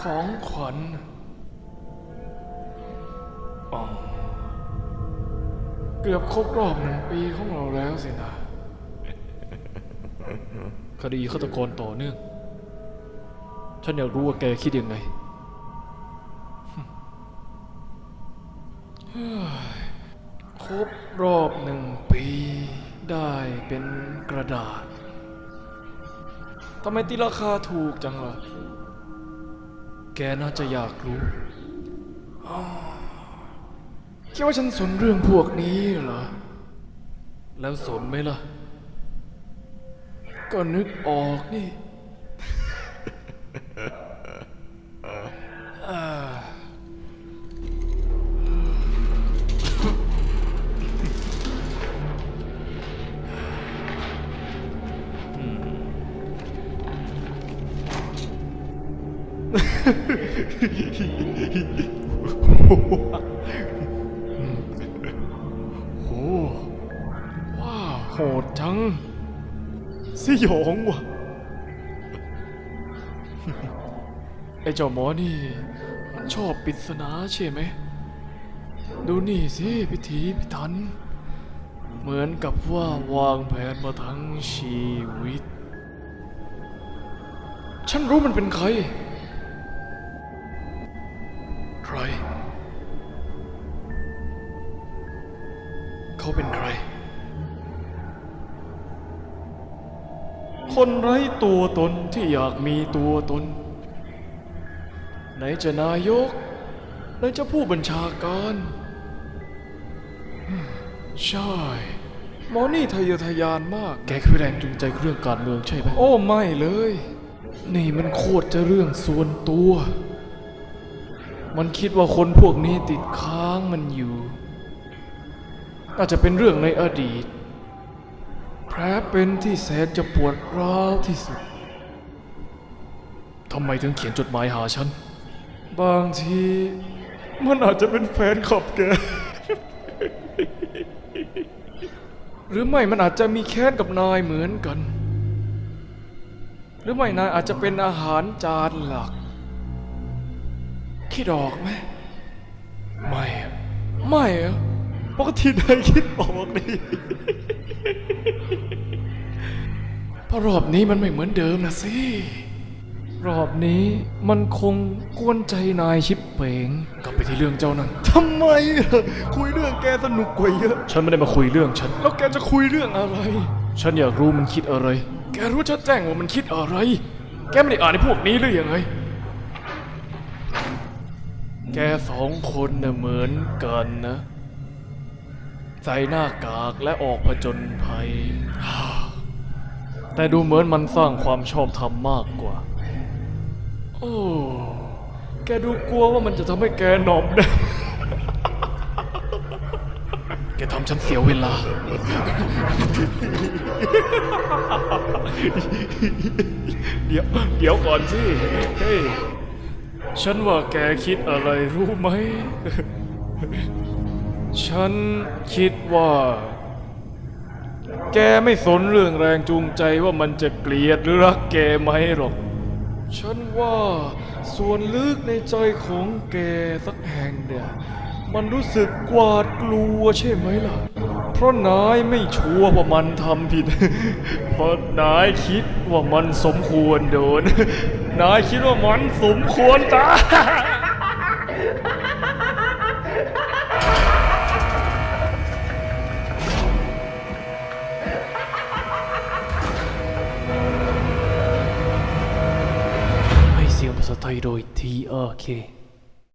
ของขวัญเกือบครบรอบหนึ่งปีของเราแล้วสินะ คดีฆาตกรต่อเนื่อง ฉันอยากรู้ว่าแกคิดยังไง ครบรอบหนึ่งปีได้เป็นกระดาษ ทำไมตีราคาถูกจังล่ะ แกน่าจะอยากรู้อ้าวคิดว่าฉันสนเรื่องพวกนี้เหรอ แล้วสนไหมล่ะ ก็นึกออกนี่ โอ้ว้าโหดจัง สยองว่ะ ไอ้เจ้าหมอนี่ มันชอบปริศนาใช่ไหม ดูนี่สิพิธีพิถัน เหมือนกับว่าวางแผนมาทั้งชีวิต ฉันรู้มันเป็นใคร ใคร คนไร้ตัวตนที่อยากมีตัวตน ไหนจะนายก ไหนจะผู้บัญชาการอืมใช่ หมอนี่ทะเยอทะยานมาก แกคือแรงจูงใจเรื่องการเมืองใช่ไหม โอ้ไม่เลย นี่มันโคตรจะเรื่องส่วนตัวมันคิดว่าคนพวกนี้ติดค้างมันอยู่ อาจจะเป็นเรื่องในอดีต แผลเป็นที่แสนจะปวดร้าวที่สุดทำไมถึงเขียนจดหมายหาฉัน บางทีมันอาจจะเป็นแฟนขับแก หรือไม่มันอาจจะมีแค้นกับนายเหมือนกัน หรือไม่นายอาจจะเป็นอาหารจานหลัก คิดออกไหม ไม่อะไม่อะ ปกตินายคิดออกนี่เพราะรอบนี้มันไม่เหมือนเดิมนะสิ รอบนี้มันคงกวนใจนายชิบเป่งกลับไปที่เรื่องเจ้านั่นทำไมอะคุยเรื่องแกสนุกกว่าเยอะ ฉันไม่ได้มาคุยเรื่องฉัน แล้วแกจะคุยเรื่องอะไร ฉันอยากรู้มันคิดอะไร แกรู้ชัดแจ้งว่ามันคิดอะไร แกไม่ได้อ่านในพวกนี้หรือยังไง แกสองคนน่ะเหมือนกันนะ ใส่หน้ากากและออกผจญภัย แต่ดูเหมือนมันสร้างความชอบธรรมมากกว่า โอ้ แกดูกลัวว่ามันจะทำให้แกหนอมแนมแกทำฉันเสียเวลา เดี๋ยว เดี๋ยวก่อนสิ เฮ้ย ฉันว่าแกคิดอะไรรู้ไหม ฉันคิดว่า แกไม่สนเรื่องแรงจูงใจว่ามันจะเกลียดหรือรักแกไหมหรอก ฉันว่าส่วนลึกในใจของแกสักแห่งเนี่ยมันรู้สึกกวาดกลัวใช่ไหมล่ะ เพราะนายไม่ชัวร์ว่ามันทำผิด เพราะนายคิดว่ามันสมควรโดน นายคิดว่ามันสมควรตาย ให้เ